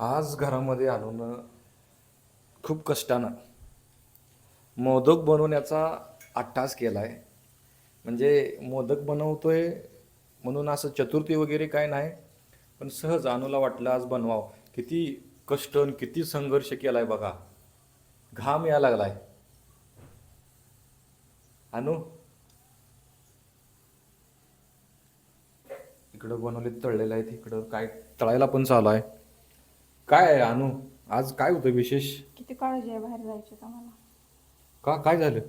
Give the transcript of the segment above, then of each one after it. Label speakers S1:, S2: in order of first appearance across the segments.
S1: आज घरामध्ये आणून खूप कष्टानं मोदक बनवण्याचा अट्टास केला आहे म्हणजे मोदक बनवतो आहे म्हणून असं चतुर्थी वगैरे काय नाही पण सहज अनुला वाटलं आज बनवावं. किती कष्ट आणि किती संघर्ष केला आहे बघा. घाम या लागलाय. अनु? इकडं बनवले तळलेलं आहे इकडं काय तळायला पण चालू आहे. काय आहे अनु? आज काय होतं विशेष?
S2: किती काळजी आहे बाहेर जायची तुम्हाला
S1: का? काय झालं?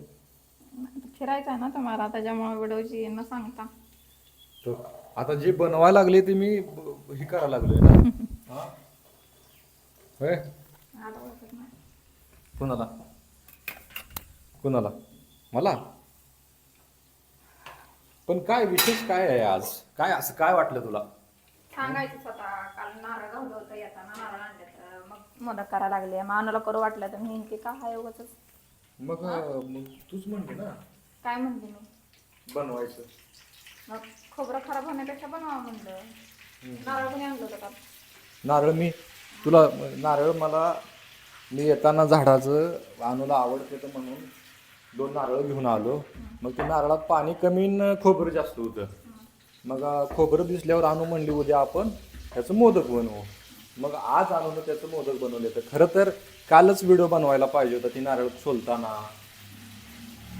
S2: फिरायचं आहे ना तुम्हाला त्याच्यामुळे व्हिडिओची न सांगता.
S1: तर आता जे बनवायला लागले ते मी ब- हे करायला लागलोय ना. हा? होय?
S2: आता ओळखत नाही.
S1: कुणाला? कुणाला? मला? पण काय विशेष काय आहे आज? काय असं काय वाटलं तुला?
S2: सांगायचं स्वतः काल नारळ गावलं होतं येताना नारळ आणले मदत करायला लागले मानाला करू वाटलं तर मी की का हाय उगाच?
S1: मग मग तूच म्हणते ना.
S2: काय म्हणते मी?
S1: बनवायचं.
S2: मग खोबरं खराब होण्यापेक्षा बनवा म्हणलं. नारळ कोणी आणलं होतं का?
S1: नारळ मी तुला नारळ मला मी येताना झाडाचं अनुला आवडते तर म्हणून दोन नारळ घेऊन आलो. मग ते नारळात पाणी कमी न खोबरं जास्त होतं. मग खोबरं दिसल्यावर आणू म्हणली उद्या आपण त्याचं मोदक बनवू. मग आज आणून त्याचं मोदक बनवले तर खरं तर कालच व्हिडिओ बनवायला पाहिजे होता ती नारळ सोलताना.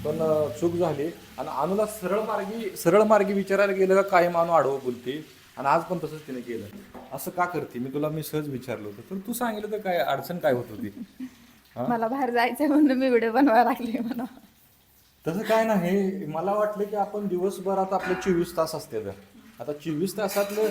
S1: पण चूक झाली. आणि अनुला सरळ मार्गी सरळ मार्गी विचारायला गेलं का कायम अनु आडवं बोलते? आणि आज पण तसंच तिने केलं. असं का करते? मी तुला मी सहज विचारलं होतं. तर तू सांगितलं तर काय अडचण काय होत होती?
S2: मला बाहेर जायचंय म्हणून मी व्हिडिओ बनवायला लागले म्हणा
S1: तसं काय नाही. मला वाटलं की आपण दिवसभरात आपले चोवीस तास असते तर. आता चोवीस तासातलं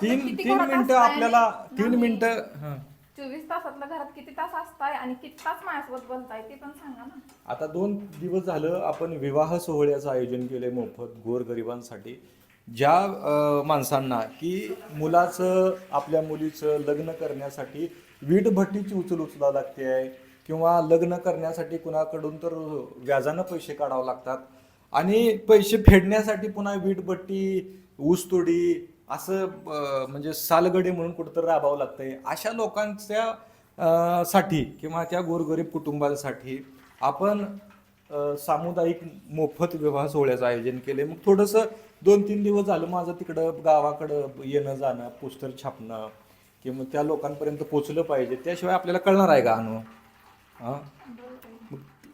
S1: तीन
S2: किती
S1: तीन
S2: घरात
S1: मिनिटं
S2: असताय?
S1: आपल्याला तीन मिनिटं हं.
S2: चोवीस तासातल्या घरात किती तास असताय आणि किती तास माझ्यासोबत बोलताय ते पण सांगा ना
S1: आता दोन दिवस झालं आपण विवाह सोहळ्याचं आयोजन केलंय मोफत गोरगरिबांसाठी ज्या अं, माणसांना की मुलाचं आपल्या मुलीचं लग्न करण्यासाठी वीट भट्टीची उचल उचलावं लागते आहे किंवा लग्न करण्यासाठी कुणाकडून तर व्याजानं पैसे काढावं लागतात आणि पैसे फेडण्यासाठी पुन्हा वीटभट्टी ऊसतोडी असं म्हणजे सालगडे म्हणून कुठंतरी राबावं लागतंय. अशा लोकांच्या साठी किंवा त्या गोरगरीब कुटुंबासाठी आपण सामुदायिक मोफत विवाह सोहळ्याचं आयोजन केले मग थोडंसं दोन तीन दिवस झालं माझं तिकडं गावाकडं येणं जाणं पोस्टर छापणं किंवा त्या लोकांपर्यंत पोचलं पाहिजे. त्याशिवाय आपल्याला कळणार आहे का अनु? हां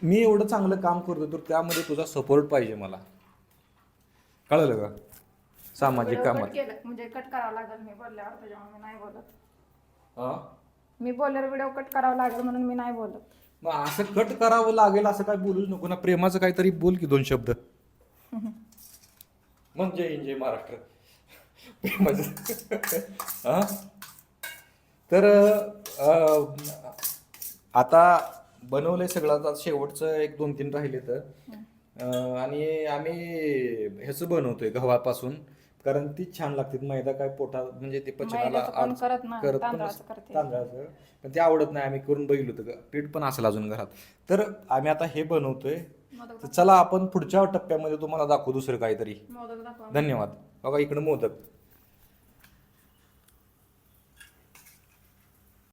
S1: मी एवढं चांगलं काम करतो तर त्यामध्ये तुझा सपोर्ट पाहिजे मला. कळलं का? सामाजिक कामात.
S2: कट केलं. म्हणजे कट करावं लागेल मी बोलल्यावर त्याच्यामुळे मी नाही बोलत.
S1: हां?
S2: मी बोलल्यावर व्हिडिओ कट करावा लागेल म्हणून मी नाही बोलत.
S1: मग असं कट करावं लागेल असं काय बोलूच नको ना. प्रेमाचं काहीतरी बोल की दोन शब्द. म्हणजे जय हिंद, जय महाराष्ट्र. प्रेमाचं. हा? तर अं, आता बनवलंय सगळं. आता शेवटचं एक दोन तीन राहिले तर आणि आम्ही ह्याचं बनवतोय गव्हापासून कारण ती छान लागते. मैदा काय पोटा म्हणजे ते पचनाला
S2: मैद्याचं कोण
S1: अडच-
S2: करत नाही,
S1: करत पण
S2: तांदळाचं
S1: नस-
S2: करते.
S1: तांदळाचं. पण ते आवडत नाही आम्ही करून बघितलं होतं पीठ पण असेल अजून घरात. तर आम्ही आता हे बनवतोय.
S2: मोदक
S1: तर चला आपण पुढच्या टप्प्यामध्ये तुम्हाला दाखवू दुसरं काहीतरी.
S2: मोदक दाखवा.
S1: धन्यवाद. बघा इकडं मोदक.